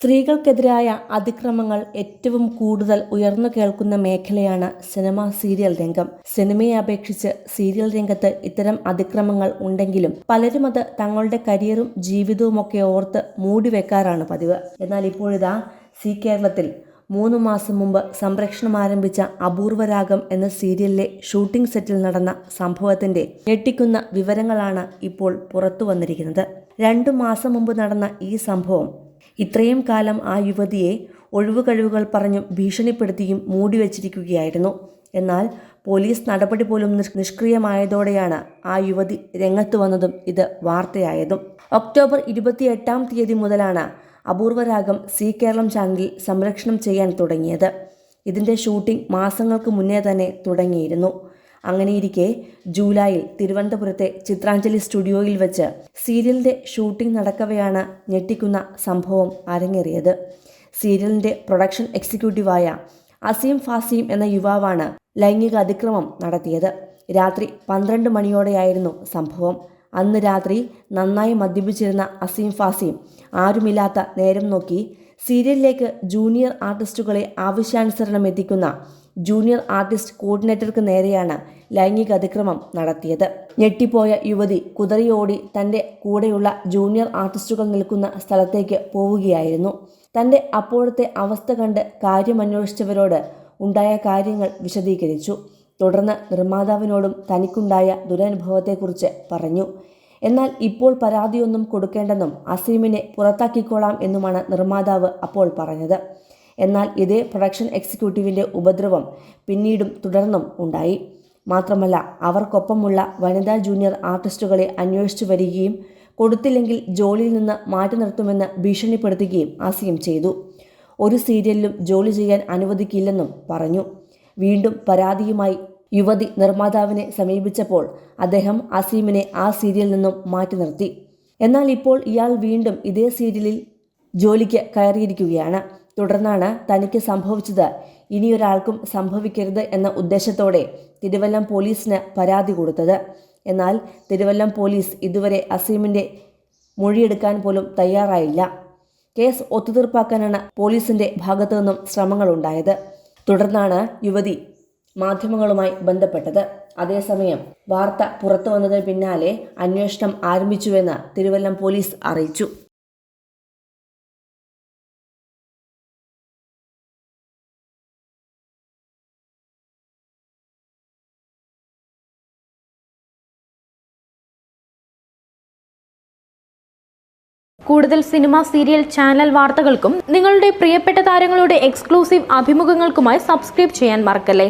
സ്ത്രീകൾക്കെതിരായ അതിക്രമങ്ങൾ ഏറ്റവും കൂടുതൽ ഉയർന്നു കേൾക്കുന്ന മേഖലയാണ് സിനിമ സീരിയൽ രംഗം. സിനിമയെ അപേക്ഷിച്ച് സീരിയൽ രംഗത്ത് ഇത്തരം അതിക്രമങ്ങൾ ഉണ്ടെങ്കിലും പലരും അത് തങ്ങളുടെ കരിയറും ജീവിതവുമൊക്കെ ഓർത്ത് മൂടിവെക്കാറാണ് പതിവ്. എന്നാൽ ഇപ്പോഴിതാ സി കേരളത്തിൽ മൂന്ന് മാസം മുമ്പ് സംപ്രേഷണം ആരംഭിച്ച അപൂർവരാഗം എന്ന സീരിയലിലെ ഷൂട്ടിംഗ് സെറ്റിൽ നടന്ന സംഭവത്തിന്റെ ഞെട്ടിക്കുന്ന വിവരങ്ങളാണ് ഇപ്പോൾ പുറത്തു വന്നിരിക്കുന്നത്. രണ്ടു മാസം മുമ്പ് നടന്ന ഈ സംഭവം ഇത്രയും കാലം ആ യുവതിയെ ഒഴിവുകഴിവുകൾ പറഞ്ഞും ഭീഷണിപ്പെടുത്തിയും മൂടി മൂടിവെച്ചിരിക്കുകയായിരുന്നു എന്നാൽ പോലീസ് നടപടി പോലും നിഷ്- നിഷ്ക്രിയമായതോടെയാണ് ആ യുവതി രംഗത്ത് വന്നതും ഇത് വാർത്തയായതും. ഒക്ടോബർ ഇരുപത്തിയെട്ടാം തീയതി മുതലാണ് അപൂർവരാഗം സി കേരളം ചാനലിൽ സംരക്ഷണം ചെയ്യാൻ തുടങ്ങിയത്. ഇതിന്റെ ഷൂട്ടിംഗ് മാസങ്ങൾക്ക് മുന്നേ തന്നെ തുടങ്ങിയിരുന്നു. അങ്ങനെയിരിക്കെ ജൂലൈയിൽ തിരുവനന്തപുരത്തെ ചിത്രാഞ്ജലി സ്റ്റുഡിയോയിൽ വെച്ച് സീരിയലിന്റെ ഷൂട്ടിംഗ് നടക്കവെയാണ് ഞെട്ടിക്കുന്ന സംഭവം അരങ്ങേറിയത്. സീരിയലിന്റെ പ്രൊഡക്ഷൻ എക്സിക്യൂട്ടീവായ അസീം ഫാസീം എന്ന യുവാവാണ് ലൈംഗിക അതിക്രമം നടത്തിയത്. രാത്രി പന്ത്രണ്ട് മണിയോടെയായിരുന്നു സംഭവം. അന്ന് രാത്രി നന്നായി മദ്യപിച്ചിരുന്ന അസീം ഫാസീം ആരുമില്ലാത്ത നേരം നോക്കി സീരിയലിലേക്ക് ജൂനിയർ ആർട്ടിസ്റ്റുകളെ ആവശ്യാനുസരണം എത്തിക്കുന്ന ജൂനിയർ ആർട്ടിസ്റ്റ് കോർഡിനേറ്റർക്ക് നേരെയാണ് ലൈംഗിക അതിക്രമം നടത്തിയത്. ഞെട്ടിപ്പോയ യുവതി കുതറിയോടി തന്റെ കൂടെയുള്ള ജൂനിയർ ആർട്ടിസ്റ്റുകൾ നിൽക്കുന്ന സ്ഥലത്തേക്ക് പോവുകയായിരുന്നു. തന്റെ അപ്പോഴത്തെ അവസ്ഥ കണ്ട് കാര്യമന്വേഷിച്ചവരോട് ഉണ്ടായ കാര്യങ്ങൾ വിശദീകരിച്ചു. തുടർന്ന് നിർമ്മാതാവിനോടും തനിക്കുണ്ടായ ദുരനുഭവത്തെക്കുറിച്ച് പറഞ്ഞു. എന്നാൽ ഇപ്പോൾ പരാതിയൊന്നും കൊടുക്കേണ്ടെന്നും അസീമിനെ പുറത്താക്കിക്കോളാം എന്നുമാണ് നിർമ്മാതാവ് അപ്പോൾ പറഞ്ഞത്. എന്നാൽ ഇതേ പ്രൊഡക്ഷൻ എക്സിക്യൂട്ടീവിന്റെ ഉപദ്രവം പിന്നീടും തുടർന്നും ഉണ്ടായി. മാത്രമല്ല അവർക്കൊപ്പമുള്ള വനിതാ ജൂനിയർ ആർട്ടിസ്റ്റുകളെ അന്വേഷിച്ചു വരികയും കൊടുത്തില്ലെങ്കിൽ ജോലിയിൽ നിന്ന് മാറ്റി നിർത്തുമെന്ന് ഭീഷണിപ്പെടുത്തുകയും അസീം ചെയ്തു. ഒരു സീരിയലിലും ജോലി ചെയ്യാൻ അനുവദിക്കില്ലെന്നും പറഞ്ഞു. വീണ്ടും പരാതിയുമായി യുവതി നിർമ്മാതാവിനെ സമീപിച്ചപ്പോൾ അദ്ദേഹം അസീമിനെ ആ സീരിയലിൽ നിന്നും മാറ്റി നിർത്തി. എന്നാൽ ഇപ്പോൾ ഇയാൾ വീണ്ടും ഇതേ സീരിയലിൽ ജോലിക്ക് കയറിയിരിക്കുകയാണ്. തുടർന്നാണ് തനിക്ക് സംഭവിച്ചത് ഇനിയൊരാൾക്കും സംഭവിക്കരുത് എന്ന ഉദ്ദേശത്തോടെ തിരുവല്ലം പോലീസിന് പരാതി കൊടുത്തത്. എന്നാൽ തിരുവല്ലം പോലീസ് ഇതുവരെ അസീമിന്റെ മൊഴിയെടുക്കാൻ പോലും തയ്യാറായില്ല. കേസ് ഒത്തുതീർപ്പാക്കാനാണ് പോലീസിന്റെ ഭാഗത്തു നിന്നും ശ്രമങ്ങളുണ്ടായത്. തുടർന്നാണ് യുവതി മാധ്യമങ്ങളുമായി ബന്ധപ്പെട്ടത്. അതേസമയം വാർത്ത പുറത്തു വന്നതിന് പിന്നാലെ അന്വേഷണം ആരംഭിച്ചുവെന്ന് തിരുവല്ലം പോലീസ് അറിയിച്ചു. കൂടുതൽ സിനിമ സീരിയൽ ചാനൽ വാർത്തകൾക്കും നിങ്ങളുടെ പ്രിയപ്പെട്ട താരങ്ങളുടെ എക്സ്ക്ലൂസീവ് അഭിമുഖങ്ങൾക്കുമായി സബ്സ്ക്രൈബ് ചെയ്യാൻ മറക്കല്ലേ?